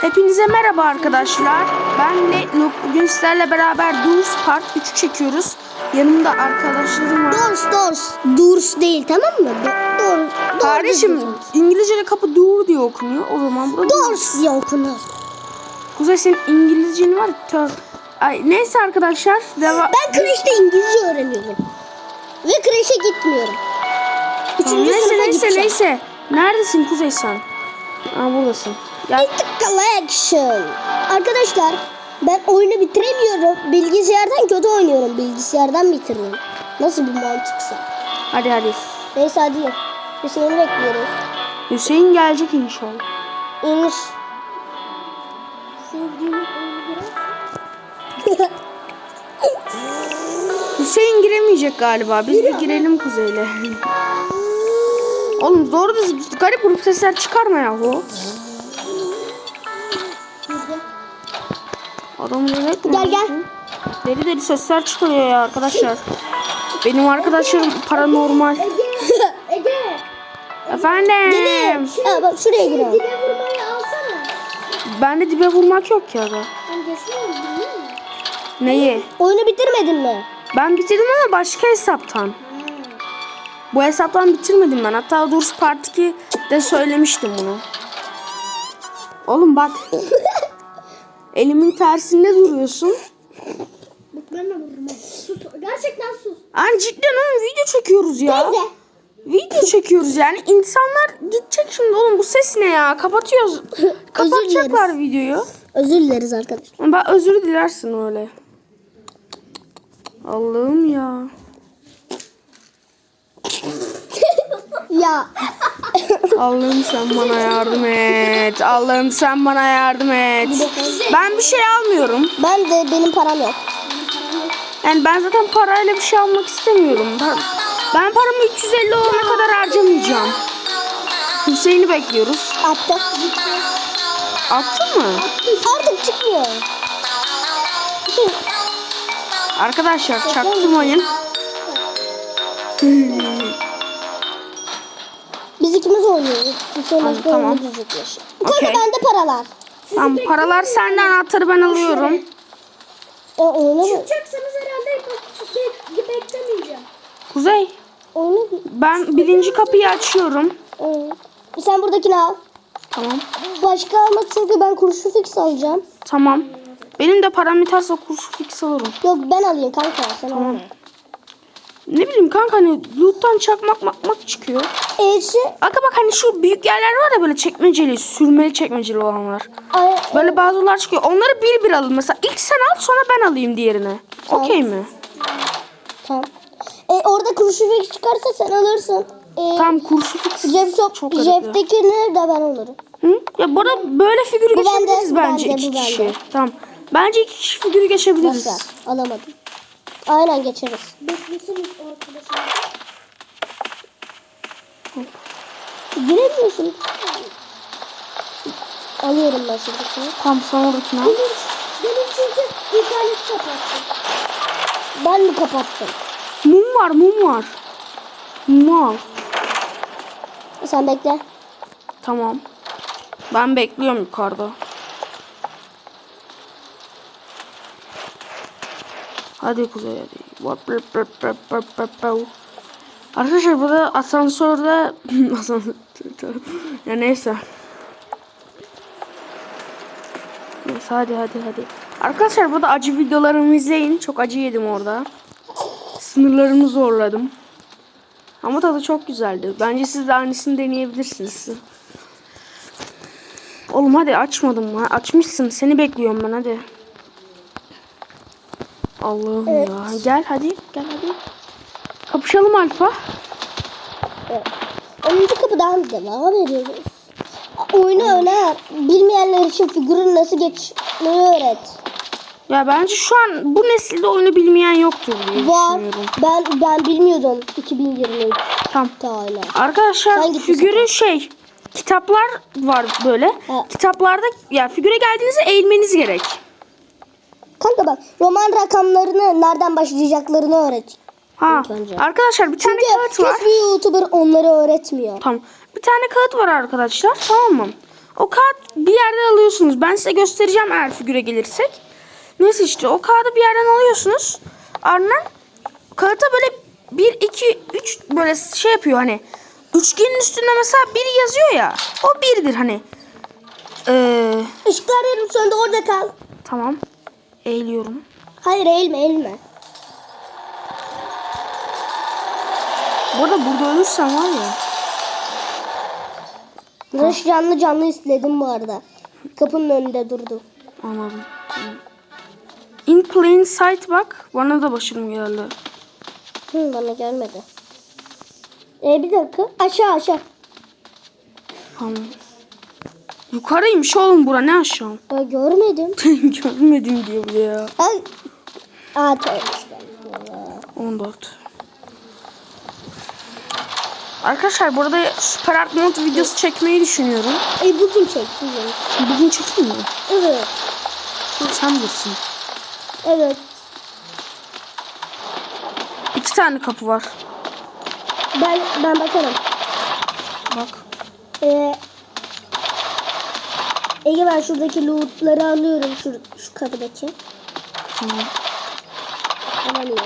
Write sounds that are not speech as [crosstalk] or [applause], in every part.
Hepinize merhaba arkadaşlar. Ben Letnuk. Bugün sizlerle beraber Durs Part 3 çekiyoruz. Yanımda arkadaşlarım var. Dors, dors. Durs değil tamam mı? Do- Dor, dor Kardeşim İngilizce'de kapı dur diye okunuyor. O zaman burada Durs. Diye okunur. Kuzey senin İngilizcen var. Tö- Ay, neyse arkadaşlar. Devam. Ben kreşte İngilizce öğreniyorum. Ve kreşe gitmiyorum. Tamam, Üçüncü neyse sınıfa neyse gideceğim. neyse. Neredesin Kuzey sen? Aa buradasın. Mythic Collection. Arkadaşlar ben oyunu bitiremiyorum. Bilgisayardan kötü oynuyorum. Bilgisayardan bitiriyorum. Nasıl bir mantıksa. Hadi hadi. Neyse hadi. Hüseyin'i bekliyoruz. Hüseyin gelecek inşallah. İniş. [laughs] Hüseyin giremeyecek galiba. Biz bir girelim Kuzey'le. [laughs] Oğlum doğru düz garip grup sesler çıkarma yahu. Adam böyle Gel gel. Deli deli sesler çıkarıyor ya arkadaşlar. Benim arkadaşlarım paranormal. Ege. [laughs] Efendim. Ha, bak şuraya girelim. vurmayı alsana. Bende dibe vurmak yok ya da. Ben geçmiyorum değil mi? Neyi? Oyunu bitirmedin mi? Ben bitirdim ama başka hesaptan. Bu hesaptan bitirmedim ben. Hatta Durs Part 2'de söylemiştim bunu. Oğlum bak. [laughs] Elimin tersinde duruyorsun. Bak ben de vururum. Sus. Gerçekten sus. Hani cidden oğlum video çekiyoruz ya. Teyze. Video çekiyoruz yani. İnsanlar gidecek şimdi oğlum bu ses ne ya? Kapatıyoruz. [laughs] Kapatacaklar videoyu. Özür dileriz arkadaşlar. Ben özür dilersin öyle. Allah'ım ya. [laughs] Ya Allah'ım sen bana yardım et. Allah'ım sen bana yardım et. Ben bir şey almıyorum. ben de benim param yok. Yani ben zaten parayla bir şey almak istemiyorum. Ben, ben paramı 350 olana kadar harcamayacağım. Hüseyin'i bekliyoruz. Attı. Attın mı? Artık çıkmıyor. Arkadaşlar çaktırmayın. Biz [laughs] ikimiz oynuyoruz. Hüseyin Tamam, tamam. oyunu diyecekler. Kanka bende paralar. Tamam paralar senden anahtarı ben alıyorum. E oyunu mu? Çıkacaksanız herhalde bek- bek- beklemeyeceğim. Kuzey Oyunu ben birinci kapıyı açıyorum. Oyunu. Sen buradakini al. Tamam. Başka almak çünkü ben kurşun fix alacağım. Tamam. Benim de param yeterse kurşun fix alırım. Yok ben alayım kanka. Sen Tamam. al. Ne bileyim kanka hani loot'tan çakmak makmak çıkıyor. E'si Aga bak hani şu büyük yerler var ya böyle çekmeceli, sürmeli çekmeceli olanlar. ay, Böyle bazılar çıkıyor. Onları bir bir alın. Mesela ilk sen al sonra ben alayım diğerini. Tamam. Okey mi? tamam. E, orada kurşun fix çıkarsa sen alırsın. E, Tam kurşun fix. Cep Çok ya. ceptekini de ben alırım. Hı? Ya burada böyle figürü Bu bende, geçebiliriz bu bence bende, iki bu kişi. bende. Tamam. Bence iki kişi figürü geçebiliriz. Boşver. Alamadım. Aynen geçeriz. Beklesiniz arkadaşlar. Giremiyorsun. Alıyorum ben. Tamam sen oradakini al. Benim, benim çünkü internet kapattı. Ben mi kapattım? Mum var mum var. Mum al. Sen bekle. Tamam. Ben bekliyorum yukarıda. Hadi kuzey hadi. Arkadaşlar burada asansörde [laughs] asansör ya neyse. Neyse hadi hadi hadi. Arkadaşlar burada acı videolarımı izleyin. Çok acı yedim orada. Sınırlarımı zorladım. Ama tadı çok güzeldi. Bence siz de aynısını deneyebilirsiniz. Oğlum hadi açmadım mı? Açmışsın. Seni bekliyorum ben hadi. Allah'ım Evet. ya. Gel hadi. Gel hadi. Kapışalım Alfa. Evet. 10. kapıdan devam ediyoruz. Oyunu öner. Bilmeyenler için figürün nasıl geçmeyi öğret. Ya bence şu an bu nesilde oyunu bilmeyen yoktur diye Var. Ben ben bilmiyordum 2023 Tamam. tane. Arkadaşlar Sen git bu figürü şey kitaplar var böyle. Ha. Kitaplarda ya figüre geldiğinizde eğilmeniz gerek. Kanka bak roman rakamlarını nereden başlayacaklarını öğret. Ha. Bence. Arkadaşlar bir tane Çünkü kağıt var. hiçbir YouTuber onları öğretmiyor. Tamam. Bir tane kağıt var arkadaşlar. Tamam mı? O kağıt bir yerden alıyorsunuz. Ben size göstereceğim eğer figüre gelirsek. Neyse işte o kağıdı bir yerden alıyorsunuz. Ardından kağıta böyle 1, 2, 3 böyle şey yapıyor hani. Üçgenin üstünde mesela bir yazıyor ya. O birdir hani. Ee, Işıklar yarım söndü orada kal. tamam. Eğiliyorum. Hayır eğilme eğilme. Bu arada burada ölürsem var ya. Rush canlı canlı istedim bu arada. Kapının önünde durdu. Anladım. In plain sight bak. Bana da başım geldi. Hı, bana gelmedi. E bir dakika. Aşağı aşağı. Tamam. Yukarıymış oğlum bura ne aşağı? [laughs] Aa, görmedim. Görmedim diyor bir ya. Ay. Aa estağfurullah. 14. Arkadaşlar burada Super Art Mode videosu çekmeyi düşünüyorum. E bugün çek bugün. Bugün çekeyim mi? Evet. Sen bilirsin. Evet. İki tane kapı var. Ben ben bakarım. Bak. Ee, Ege ben şuradaki lootları alıyorum şu, şu kapıdaki. Tamam. Alamıyorum.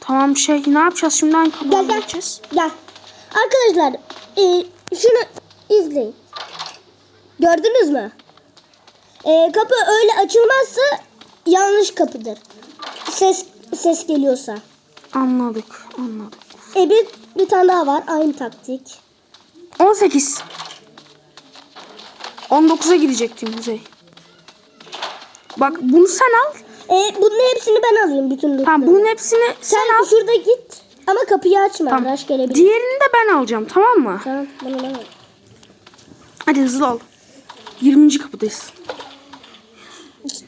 Tamam şey ne yapacağız şimdi hangi kapıya Gel gel. geçeceğiz? Gel. Arkadaşlar e, şunu izleyin. Gördünüz mü? E, kapı öyle açılmazsa yanlış kapıdır. Ses ses geliyorsa. Anladık anladık. E bir, bir tane daha var aynı taktik. 18. 19'a girecektim Kuzey. Bak bunu sen al. E bunun hepsini ben alayım bütün lootları. Tamam bunun hepsini sen, Sen al. şurada git ama kapıyı açma. Tamam. Rush gelebilir. Diğerini de ben alacağım tamam mı? Tamam bunu ben al. Hadi hızlı al. 20. kapıdayız.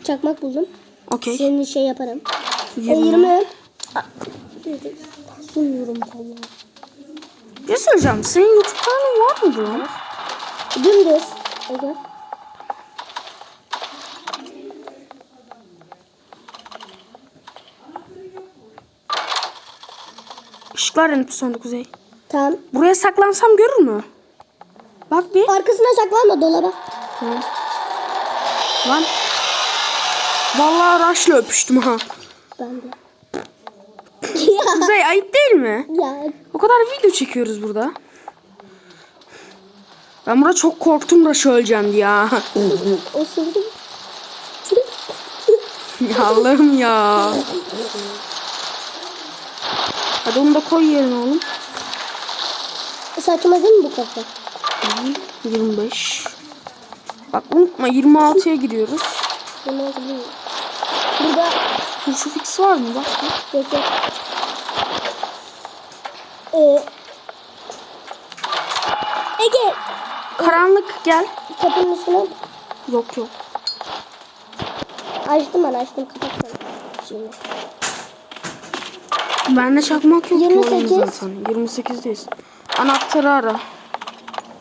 Çakmak buldum. Okey. Senin şey yaparım. E, 20. 20. Aa, Sunuyorum falan. Bir şey söyleyeceğim. Senin YouTube kanalın var mı bu? Dümdüz. Ege. Işıklar yanıp söndü Kuzey. Tamam. Buraya saklansam görür mü? Bak bir. Arkasına saklanma dolaba. Tamam. Lan. Vallahi Rush'la öpüştüm ha. Ben de. Kuzey ayıp değil mi? ya O kadar video çekiyoruz burada. Ben burada çok korktum Rush öleceğim ha. osurdum. [laughs] Ya Allah'ım ya. Hadi onu da koy yerine oğlum. Saçma değil mi bu kapı? 25. Bak unutma 26'ya giriyoruz. Bu ne oldu bilmiyorum. Burada Turşu fix var mı? Bak. yok yok. Ee, Ege Karanlık gel. kapının üstüne Yok yok. açtım ben açtım kapatsana. Şimdi. Bende çakmak yok ki oğlum 28. zaten. 28'deyiz. Anahtarı ara.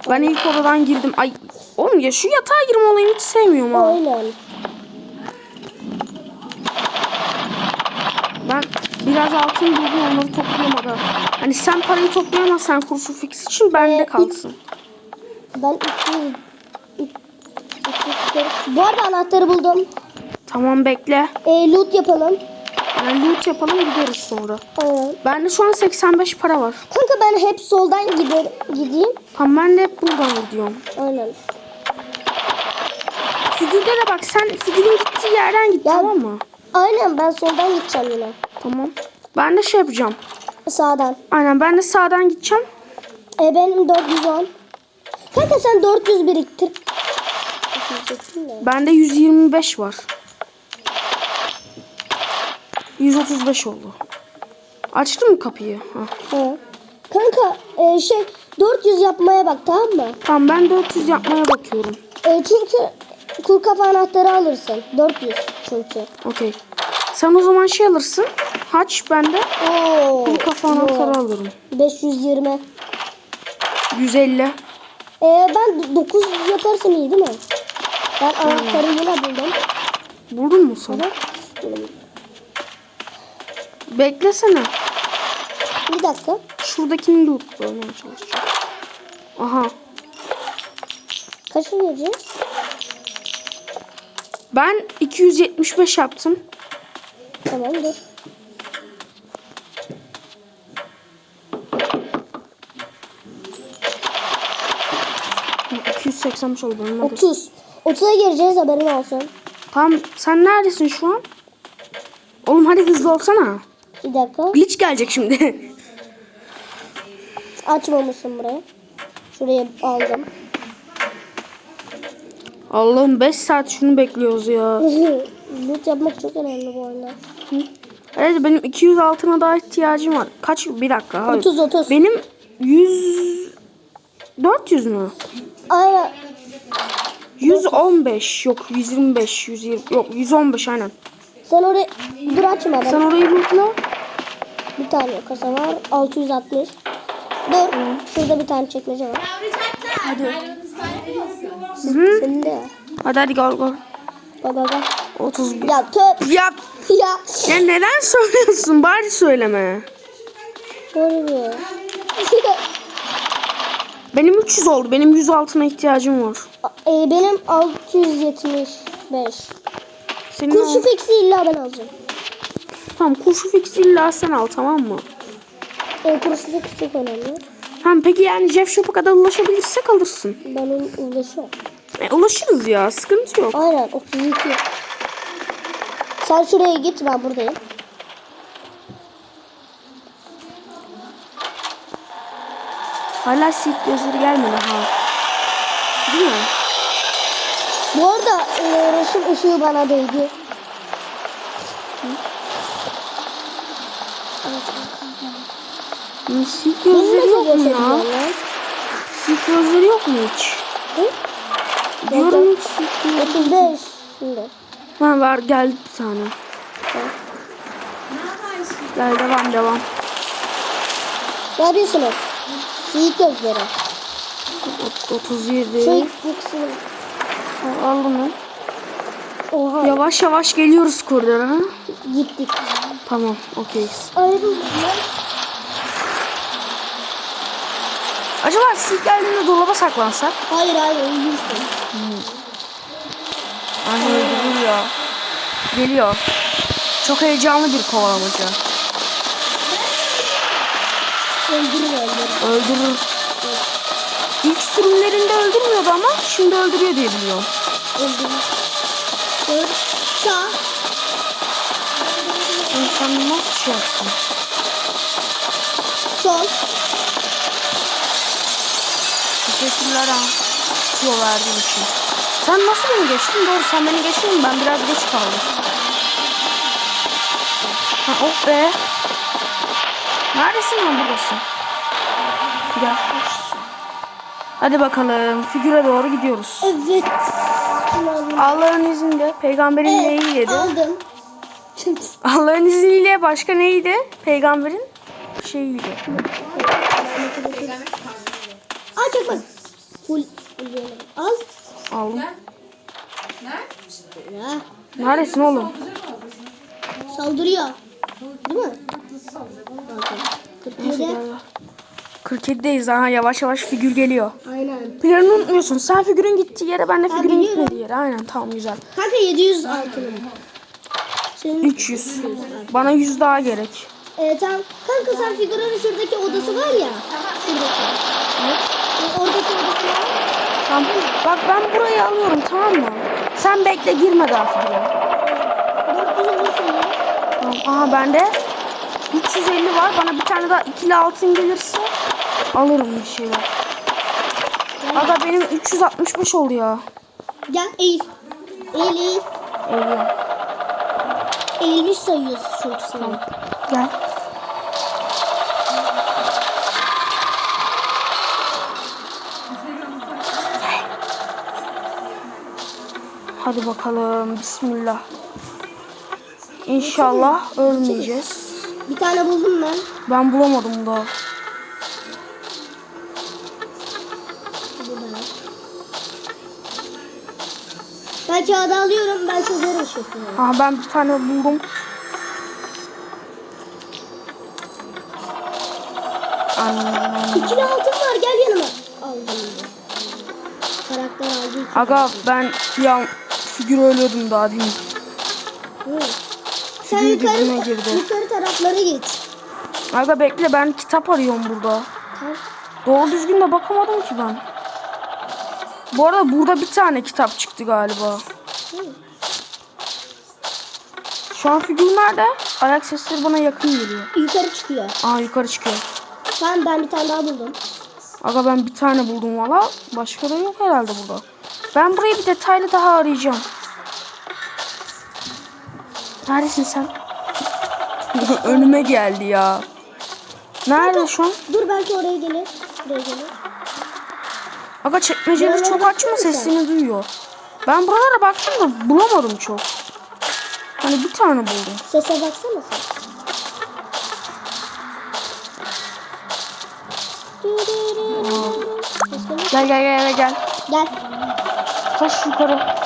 Ben ilk odadan girdim. Ay oğlum ya şu yatağa girme olayını hiç sevmiyorum ha. Aynen. Ben biraz altın buldum onları topluyorum ada. Hani sen parayı toplayamazsan kurşun fix için bende Ee, kalsın. Ben 200 200 Bu arada anahtarı buldum. Tamam bekle. Ee, loot yapalım. Yani loot yapalım gideriz sonra. Aynen. Bende şu an 85 para var. Kanka ben hep soldan gider, gideyim. Tamam ben de hep buradan gidiyorum. Aynen. Figürde de bak sen figürün gittiği yerden git Ya- tamam mı? Aynen ben soldan gideceğim yine. Tamam. Ben de şey yapacağım. Sağdan. Aynen ben de sağdan gideceğim. E benim 410. Kanka sen 400 biriktir. Bende 125 var. 135 oldu. Açtın mı kapıyı? Ha. He. Kanka e, şey 400 yapmaya bak tamam mı? Tamam ben 400 yapmaya bakıyorum. E, çünkü kuru kafa anahtarı alırsın. 400 çünkü. Okey. Sen o zaman şey alırsın. Haç ben de Oo. bu kafa anahtarı alırım. 520. 150. E, ben 900 yaparsam iyi değil mi? Ben anahtarı yine buldum. Buldun mu sen? Evet. Beklesene. Bir dakika. Şuradakini lootlamaya çalışacağım. Aha. Kaça gireceğiz? Ben 275 yaptım. Tamam dur. Hı, 285 oldu benim. hadi. 30. 30'a gireceğiz haberin olsun. Tamam sen neredesin şu an? Oğlum hadi hızlı olsana. Bir dakika. Glitch gelecek şimdi. [laughs] Açmamışsın burayı. Şuraya aldım. Allah'ım 5 saat şunu bekliyoruz ya. [laughs] Loot yapmak çok önemli bu oyunda. Evet benim 200 altına daha ihtiyacım var. Kaç? Bir dakika. Hayır. 30 30. Benim 100 400 mü? Aynen. 115 yok 125 120 yok 115 aynen. Sen oraya dur açma Sen orayı lootla. Bir tane kasa var. 660. Dur. Şurada bir tane çekmece var. Hadi. Senin de. Hadi hadi gel gel. Bak bak bak. 31. Ya töp. Ya, Ya. ya neden söylüyorsun? Bari söyleme. Doğru. Benim 300 oldu. Benim 100 altına ihtiyacım var. e, benim 675. Senin Kurşu fix'i illa ben alacağım. Tamam kurşu fix illa sen al tamam mı? E, kurşu fix çok önemli. Tamam peki yani Jeff Shop'a kadar ulaşabilirsek alırsın. Ben ulaşıyorum. E, ulaşırız ya sıkıntı yok. Aynen 32. Sen şuraya git ben buradayım. Hala silk gözleri gelmedi ha. Değil mi? Bu arada e, ışın ışığı bana değdi. Silk Benim gözleri yok mu ya? Silk gözleri yok mu hiç? Hı? Diyorum hiç silk gözleri. 35 şimdi. Ha var geldi bir tane. Gel devam devam. Ne yapıyorsunuz? Yiğit gözleri. Ot- 37. Şu ikisini. Al bunu. Oha. Yavaş yavaş geliyoruz koridora. Gittik. Tamam okeyiz. Acaba silk geldiğinde dolaba saklansak? Hayır hayır ölürsün. Ay öldürür ya. Geliyor. Çok heyecanlı bir kovalamaca. Öldürür öldürür. Öldürür. İlk sürümlerinde öldürmüyordu ama şimdi öldürüyor diye biliyorum. Öldürür. Dur. Sağ. Sen nasıl şey yaptın? Sol. Teşekkürler ha. Yol verdiğin için. Sen nasıl beni geçtin? Doğru sen beni geçtin mi? Ben biraz geç kaldım. Ha, oh be. Neredesin lan buradasın? Gel. Hadi bakalım. Figüre doğru gidiyoruz. Evet. Allah'ın izniyle peygamberin Evet, neyiydi? Aldım. Allah'ın izniyle başka neydi? Peygamberin şeyiydi. Al çek bak. Full. Al. Aldım. Neredesin oğlum? Saldırıyor. Değil mi? Neyse, 47. gel, gel. 47'deyiz aha yavaş yavaş figür geliyor. Aynen. Planını unutmuyorsun. Sen figürün gittiği yere ben de figürün biliyorum. gitmediği yere. Aynen tamam güzel. Kanka 700 altınım. Senin 300. Bana 100 daha gerek. Ee, tamam. Kanka sen figürün şuradaki odası var ya. Şuradaki. Ee, oradaki odası var. Tamam. Bak ben burayı alıyorum tamam mı? Sen bekle girme daha figüre. 400 olursun ya. Tamam. Aha bende 350 var. Bana bir tane daha ikili altın gelirse alırım bir şeyler. Aga benim 365 oldu ya. Gel eğil. Eğil eğil. Eğiliyorum. Eğilmiş sayıyorsun çünkü seni. Gel. Hadi bakalım. Bismillah. İnşallah ölmeyeceğiz. Tane buldum ben. Ben bulamadım daha. Ben kağıdı alıyorum. Ben çözerim şefini. Ha ben bir tane buldum. İkili altın var. Gel yanıma. Aldım. karakter için. Aga ben ya figür ölüyordum daha değil mi? Hı. Sen yukarı, yukarı taraflara git. Aga bekle ben kitap arıyorum burada. Tamam. Doğru düzgün de bakamadım ki ben. Bu arada burada bir tane kitap çıktı galiba. Hı. Şu an figür nerede? Ayak sesleri bana yakın geliyor. Yukarı çıkıyor. Aa yukarı çıkıyor. Tamam ben bir tane daha buldum. Aga ben bir tane buldum valla. Başka da yok herhalde burada. Ben burayı bir detaylı daha arayacağım. Neredesin sen? [laughs] Önüme geldi ya. Nerede şu an? Dur belki oraya gelir. Buraya gelir. Aga Buralara çok açma mı sen? sesini duyuyor. Ben buralara baktım da bulamadım çok. Hani bir tane buldum. Sese baksana sen. Gel gel gel gel, gel. Gel. Koş yukarı.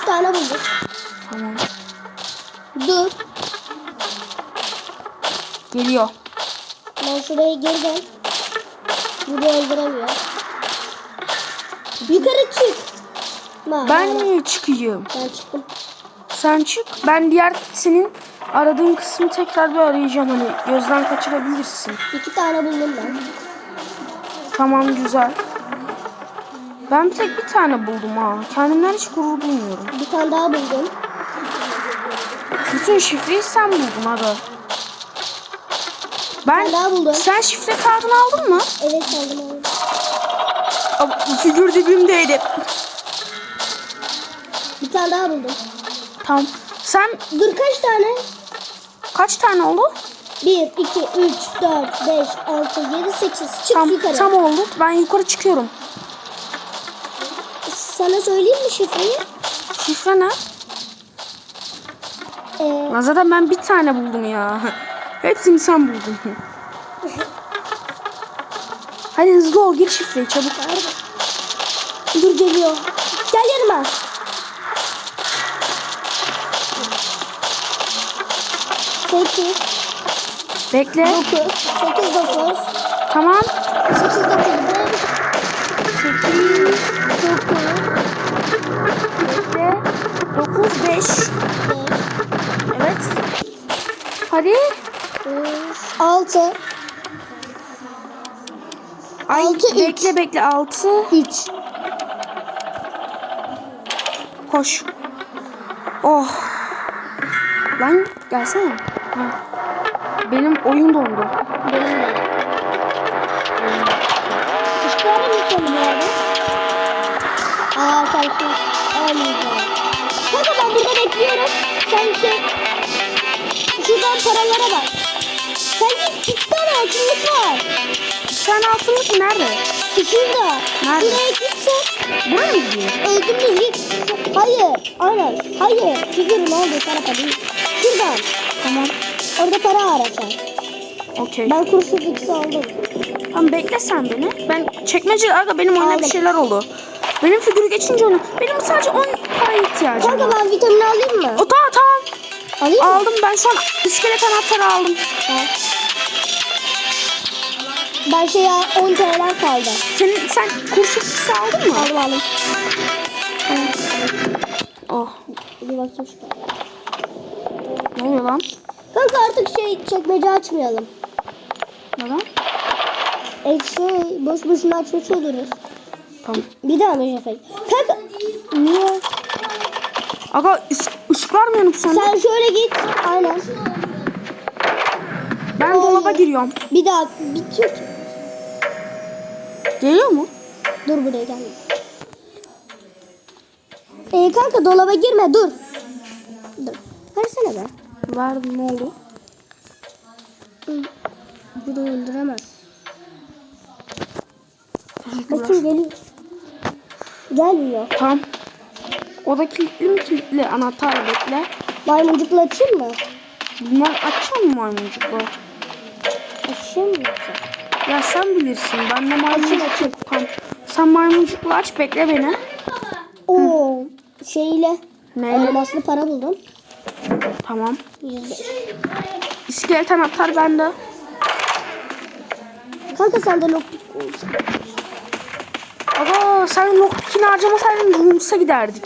Üç tane bulduk. Tamam. Dur. Geliyor. Ben şuraya geri gel. Burayı öldüremiyor. Yukarı çık. Ma, Ben ma. niye çıkayım? Ben çıktım. Sen çık. Ben diğer senin aradığın kısmı tekrar bir arayacağım. Hani gözden kaçırabilirsin. İki tane buldum ben. Tamam güzel. Ben bir tek bir tane buldum ha. Kendimden hiç gurur duymuyorum. Bir tane daha buldum. Bütün şifreyi sen buldun aga. Ben Ben daha buldum. sen şifre kartını aldın mı? Evet aldım aldım. Figür dibimdeydi. Bir tane daha buldum. Tamam. Sen Dur kaç tane? kaç tane oldu? 1, 2, 3, 4, 5, 6, 7, 8. Çık Tam yukarı. tam oldu. Ben yukarı çıkıyorum. Sana söyleyeyim mi şifreyi? Şifre ne? Ee, Ya zaten ben bir tane buldum ya. Hepsini sen buldun. [laughs] Hadi hızlı ol gir şifreyi çabuk. dur geliyor. Gel yanıma. Sekiz, Bekle. dokuz, sekiz, dokuz, Tamam. sekiz, dokuz, Sekiz. dokuz, Dokuz, beş. beş, Evet. Hadi. beş, altı, Ay, Altı, bekle bekle. Altı. üç. Koş. Oh. Lan gelsene. Ha. Benim oyun dondu. Benim de. Işıklar mı sonu bu arada? Aa sen şu almayacağım. Kanka ben burada bekliyorum. Sen şey... Şuradan paralara bak. Sen git iki tane altınlık var. Bir tane altınlık nerede? Şurada. Nerede? Şuraya gitsen Buraya mı gidiyor? öldüğümüz git. Hayır. Aynen. Hayır. Figürün olduğu tarafa değil. Şuradan. Tamam. Orada para ara sen. Okey. Ben kurşun ikisi aldım. Tamam bekle sen beni. Ben çekmece aga benim oyuna bir şeyler oldu. Benim figürü geçince onu. Benim sadece 10 para ihtiyacım var. Kanka ben vitamin alayım mı? O tamam tamam. Alayım mı? Aldım ben şu an iskelet anahtarı aldım. Tamam. Ben şey ya 10 TL kaldı. Senin sen kurşun ikisi aldın mı? Aldım aldım. Oh. Bir bakayım şuraya. Ne oluyor lan? Kanka artık şey çekmece açmayalım. Neden? E şey boş boşuna açmış oluruz. Bir daha mı Şafak? Kanka niye? Aga ıs- ışıklar mı yanıp söndü? Sen şöyle git. Aynen. Ben dolaba giriyorum. Bir daha bir çık. Geliyor mu? Dur buraya gel. E kanka dolaba girme dur. Dur. Versene be. Verdim ne oldu? Hı. Burada öldüremez. Bakayım geliyor. Gelmiyor. Tamam. O da kilitli mi kilitli? Anahtar bekle. Maymuncukla açayım mı? Bunlar açıyor mu maymuncukla? Açayım mı? Ya sen bilirsin. Ben de maymuncuk açayım. Tamam. Sen maymuncukla aç bekle beni. Oo, şeyle. Neyle? Elmaslı para buldum. Tamam. 105. İskelet anahtar bende. Kanka sende lockpick olsun. Aga sen lockpick'ini harcamasaydın Rums'a giderdik.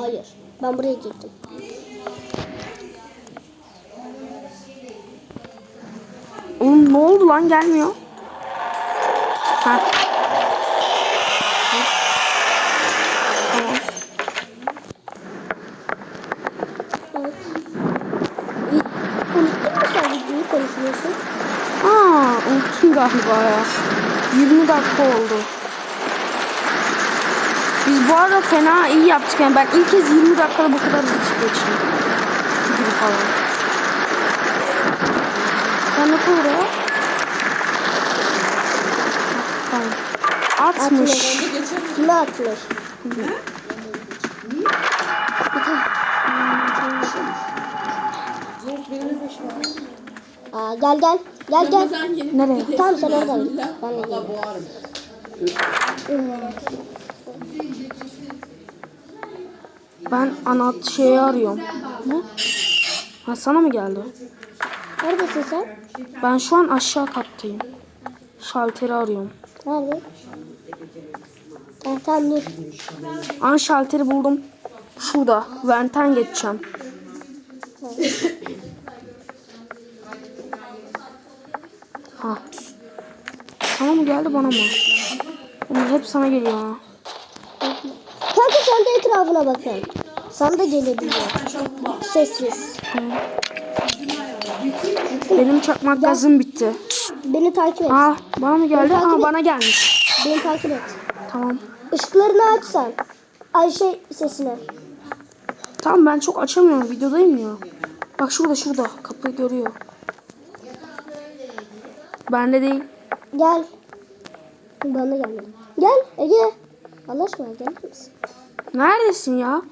Hayır. Ben buraya gittim. Oğlum ne oldu lan gelmiyor. Ha. Konuşuyorsun? Aa, unuttum galiba ya. 20 dakika oldu. Biz bu arada fena iyi yaptık yani ben ilk kez 20 dakikada bu kadar hızlı geçtim. Gibi falan. Sen ne? Tamam. 60. Kime atmış? Aa, gel gel. Gel gel. Nereye? Tamam sen oradan. Ben de geleyim. Ben anahtar şeyi arıyorum. Ne? Ha sana mı geldi? Neredesin sen? Ben şu an aşağı kattayım. Şalteri arıyorum. Nerede? Tamam dur. An şalteri buldum. Şurada. Venten geçeceğim. ha. Sana mı geldi bana mı? Oğlum hep sana geliyor ha. Kanka sen de etrafına bakın. Sana da gelebiliyor. Sessiz. Benim çakmak gazım bitti. Beni takip et. Aa bana mı geldi? takip Aa et. bana gelmiş. Beni takip et. Tamam. Işıklarını açsan. Ayşe sesine. Tamam ben çok açamıyorum. Videodayım ya. Bak şurada şurada. Kapıyı görüyor. Bende değil. Gel. Bana gelmedi. Gel Ege. Allah aşkına gelir misin? Neredesin ya?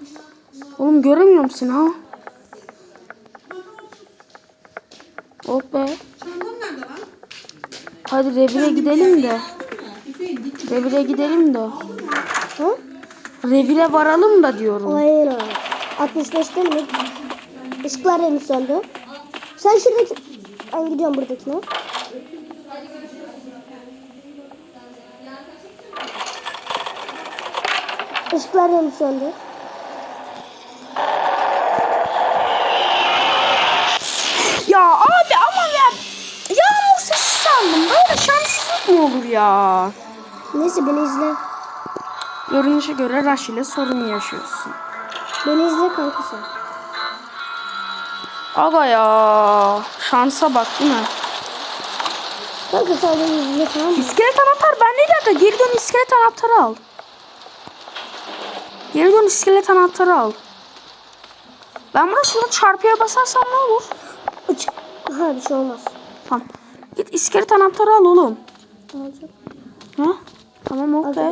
Oğlum göremiyorum seni ha. Oh be. Hadi revire gidelim de. Revire gidelim de. Ha? Revire varalım da diyorum. Hayır. 65 değil mi? Işıklar henüz söndü. Sen şuradaki... Ben gidiyorum buradakine. Işıklar henüz söndü. Ya abi ama ya. Yağmur sesi sandım. Böyle şanssızlık mı olur ya? Neyse beni izle. Görünüşe göre Rush ile sorun yaşıyorsun. Beni izle kanka sen. Aga ya. Şansa bak değil mi? Kanka sen beni izle tamam mı? İskelet anahtar bende dakika. Geri dön iskelet anahtarı al. Geri dön iskelet anahtarı al. Ben buna şurada çarpıya basarsam ne olur? Uç. Ha bir şey olmaz. Tamam. Git iskelet anahtarı al oğlum. Alacak. Ha? Tamam okey.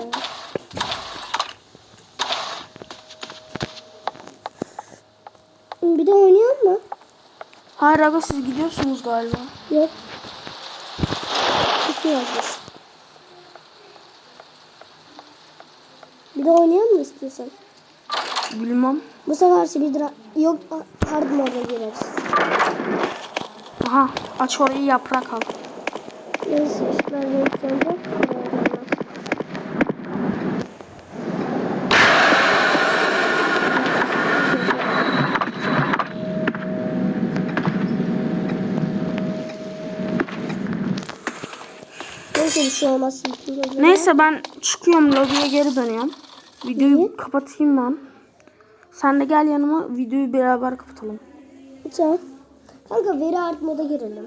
Bir de oynayalım mı? Hayır aga siz gidiyorsunuz galiba. Yok. Gitmiyoruz biz. Bir de oynayalım mı istiyorsan? Bilmem. Bu sefer speedrun yok hard moda gireriz. Aha aç orayı yaprak al. Neyse. Ee, olmaz. Neyse bir şey olmaz. Neyse ben çıkıyorum lobiye geri dönüyorum. Videoyu kapatayım ben. Sen de gel yanıma videoyu beraber kapatalım. Tamam. Kanka veri hard moda girelim.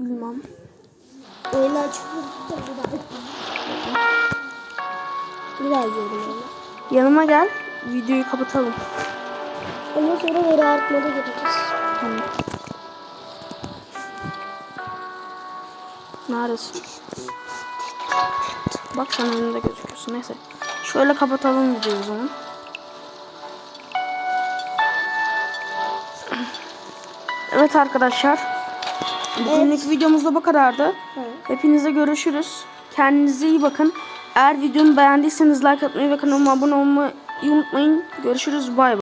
Bilmem. Oyunlar çıkıyor. Bir daha girelim. Yanıma gel videoyu kapatalım. Ondan sonra veri hard moda gireceğiz. Tamam. Neredesin? Bak sen önünde gözüküyorsun. Neyse. Şöyle kapatalım videoyu o zaman. Evet arkadaşlar. Bugünlük videomuz da bu kadardı. Evet. Hepinize görüşürüz. Kendinize iyi bakın. Eğer videomu beğendiyseniz like atmayı ve kanalıma abone olmayı unutmayın. Görüşürüz. Bay bay.